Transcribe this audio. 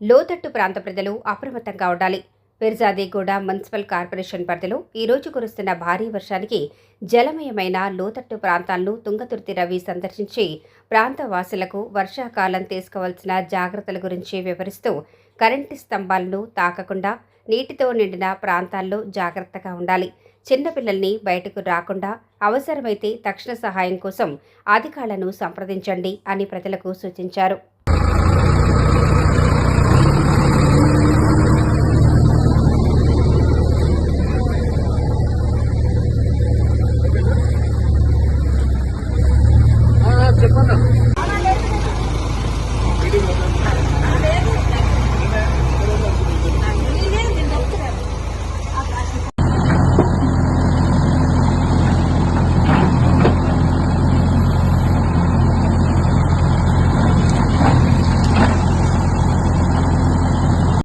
లోతట్టు ప్రాంత ప్రజలు అప్రమత్తంగా ఉండాలి. పిర్జాదిగూడ మున్సిపల్ కార్పొరేషన్ పరిధిలో ఈ రోజు కురుస్తున్న భారీ వర్షానికి జలమయమైన లోతట్టు ప్రాంతాలను తుంగతుర్తి రవి సందర్శించి ప్రాంత వాసులకు వర్షాకాలం తీసుకోవాల్సిన జాగ్రత్తల గురించి వివరిస్తూ కరెంటు స్తంభాలను తాకకుండా నీటితో నిండిన ప్రాంతాల్లో జాగ్రత్తగా ఉండాలి. చిన్నపిల్లల్ని బయటకు రాకుండా అవసరమైతే తక్షణ సహాయం కోసం అధికారులను సంప్రదించండి అని ప్రజలకు సూచించారు. 结婚了